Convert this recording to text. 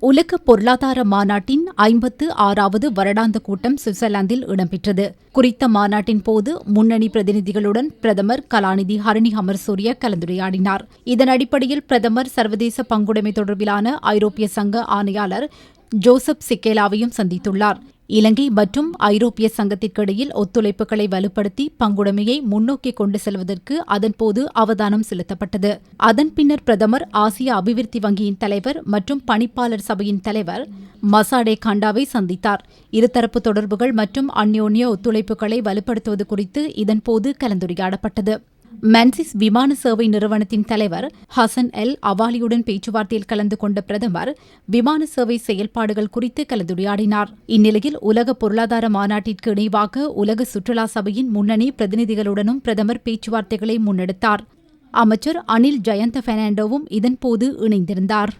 உலக பொருளாதார மாநாட்டின் ஐம்பத்து ஆறாவது வருடாந்த கூட்டம் சுவிட்சர்லாந்தில் இடம்பெற்றது. குறித்த மாநாட்டின் போது முன்னணி பிரதிநிதிகளுடன் பிரதமர் கலாநிதி ஹரணி அமர்சூரிய கலந்துரையாடினார். இதன் அடிப்படையில் பிரதமர் சர்வதேச பங்குடைமை தொடர்பிலான ஐரோப்பிய சங்க ஆணையாளர் ஜோசப் சிக்கேலாவையும் சந்தித்துள்ளார். இலங்கை மற்றும் ஐரோப்பிய சங்கத்திற்கிடையில் ஒத்துழைப்புகளை வலுப்படுத்தி பங்குடைமையை முன்னோக்கி கொண்டு செல்வதற்கு அதன்போது அவதானம் செலுத்தப்பட்டது. அதன் பின்னர் பிரதமர் ஆசிய அபிவிருத்தி வங்கியின் தலைவர் மற்றும் பணிப்பாளர் சபையின் தலைவர் மசாடே காண்டாவை சந்தித்தார். இருதரப்பு தொடர்புகள் மற்றும் அந்யோன்ய ஒத்துழைப்புகளை வலுப்படுத்துவது குறித்து இதன்போது கலந்துரையாடப்பட்டது. மென்சிஸ் விமான சேவை நிறுவனத்தின் தலைவர் ஹசன் எல் அவாலியுடன் பேச்சுவார்த்தையில் கலந்து கொண்ட பிரதமர் விமான சேவை செயல்பாடுகள் குறித்து கலந்துரையாடினார் இந்நிலையில் உலக பொருளாதார மாநாட்டிற்கு இணைவாக உலக சுற்றுலா சபையின் முன்னணி பிரதிநிதிகளுடனும் பிரதமர் பேச்சுவார்த்தைகளை முன்னெடுத்தார் அமைச்சர் அனில் ஜயந்த பெர்னாண்டோவும் இதன்போது இணைந்திருந்தார்